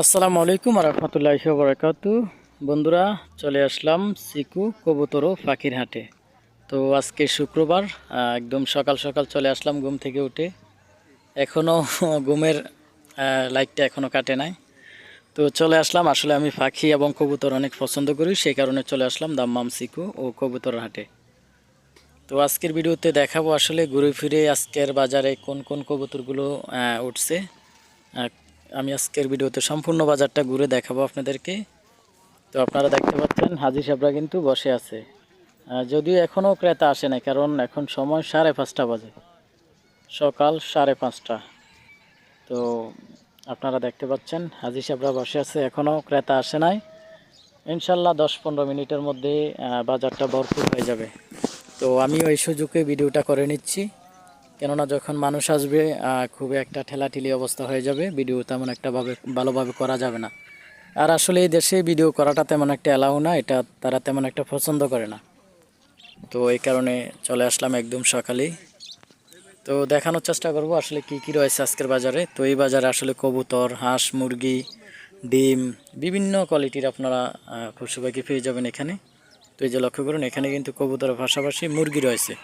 আসসালামু আলাইকুম রহমতুল্লাহ বরাকাতু বন্ধুরা, চলে আসলাম সিকু কবুতর ও হাটে। তো আজকে শুক্রবার একদম সকাল সকাল চলে আসলাম ঘুম থেকে উঠে। এখনও ঘুমের লাইটটা এখনও কাটে নাই। তো চলে আসলাম, আসলে আমি পাখি এবং কবুতর অনেক পছন্দ করি, সেই কারণে চলে আসলাম দাম্মাম সিকু ও কবুতর হাটে। তো আজকের ভিডিওতে দেখাবো আসলে ঘুরে ফিরে আজকের বাজারে কোন কোন কবুতরগুলো উঠছে আমি আজকের ভিডিওতে সম্পূর্ণ বাজারটা ঘুরে দেখাবো আপনাদেরকে। তো আপনারা দেখতে পাচ্ছেন, হাজি সাহেবরা কিন্তু বসে আছে। যদিও এখনও ক্রেতা আসে নাই, কারণ এখন সময় সাড়ে পাঁচটা বাজে। সকাল সাড়ে পাঁচটা। তো আপনারা দেখতে পাচ্ছেন, হাজি সাহেবরা বসে আছে এখনও ক্রেতা আসে নাই। ইনশাল্লাহ দশ পনেরো মিনিটের মধ্যে বাজারটা ভরপুর হয়ে যাবে। তো আমিও এই সুযোগে ভিডিওটা করে নিচ্ছি। কেননা যখন মানুষ আসবে খুব একটা ঠেলাঠেলি অবস্থা হয়ে যাবে। ভিডিও তেমন একটা ভাবে ভালোভাবে করা যাবে না। আর আসলে এই দেশে ভিডিও করাটা তেমন একটা অ্যালাউ না, এটা তারা তেমন একটা পছন্দ করে না। তো এই কারণে চলে আসলাম একদম সকালেই। তো দেখানোর চেষ্টা করব আসলে কি কি রয়েছে আজকের বাজারে। তো এই বাজারে আসলে কবুতর, হাঁস, মুরগি, ডিম, বিভিন্ন কোয়ালিটির আপনারা পশুপাখি পেয়ে যাবেন এখানে। তো এই যে লক্ষ্য করুন, এখানে কিন্তু কবুতরের পাশাপাশি মুরগি রয়েছে।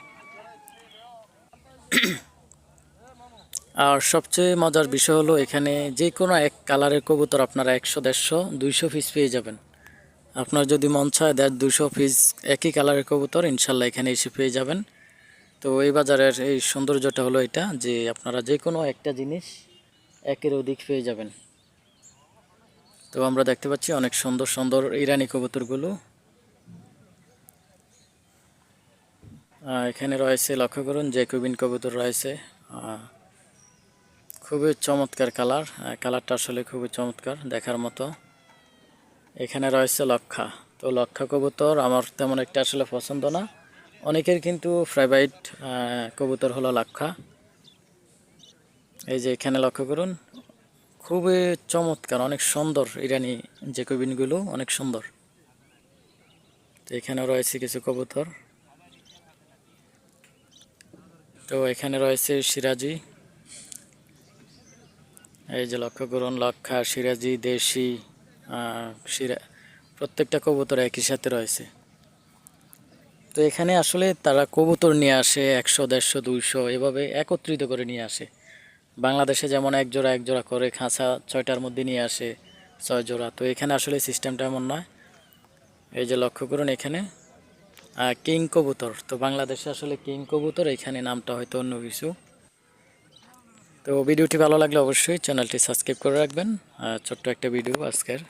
আর সবচেয়ে মজার বিষয় হলো এখানে যে কোনো এক কালারের কবুতর আপনারা একশো, দেড়শো, দুইশো পিস পেয়ে যাবেন। আপনার যদি মন চায় দেড় দুশো পিস একই কালারের কবুতর ইনশাল্লাহ এখানে এসে পেয়ে যাবেন। তো এই বাজারের এই সৌন্দর্যটা হলো এটা যে আপনারা যে কোনো একটা জিনিস একের অধিক পেয়ে যাবেন। তো আমরা দেখতে পাচ্ছি অনেক সুন্দর সুন্দর ইরানি কবুতরগুলো। এখানে রয়েছে লক্ষ্য করুন জেকুবিন কবুতর রয়েছে। খুবই চমৎকার কালার। কালারটা আসলে খুবই চমৎকার দেখার মতো। এখানে রয়েছে লক্ষা। তো লক্ষা কবুতর আমার তেমন একটা আসলে পছন্দ না। অনেকের কিন্তু ফ্রাইবাইট কবুতর হলো লক্ষা। এই যে এখানে লক্ষ্য করুন, খুবই চমৎকার, অনেক সুন্দর ইরানি জেকুবিনগুলো অনেক সুন্দর। তো এখানে রয়েছে কিছু কবুতর। তো এখানে রয়েছে সিরাজি। এই যে লক্ষ্য করুন, লক্ষা, সিরাজি, দেশি সিরা, প্রত্যেকটা কবুতর একই সাথে রয়েছে। তো এখানে আসলে তারা কবুতর নিয়ে আসে একশো, দেড়শো, দুইশো, এভাবে একত্রিত করে নিয়ে আসে। বাংলাদেশে যেমন এক জোড়া এক জোড়া করে খাঁচা ছয়টার মধ্যে নিয়ে আসে ছয় জোড়া। তো এখানে আসলে সিস্টেমটা এমন নয়। এই যে লক্ষ্য করুন এখানে কিং কবুতর। তো বাংলাদেশে আসলে কিং কবুতর, এখানে নামটা হয়তো অন্য কিছু। তো ভিডিওটি ভালো লাগলে অবশ্যই চ্যানেলটি সাবস্ক্রাইব করে রাখবেন। আর ছোট্ট একটা ভিডিও আজকের।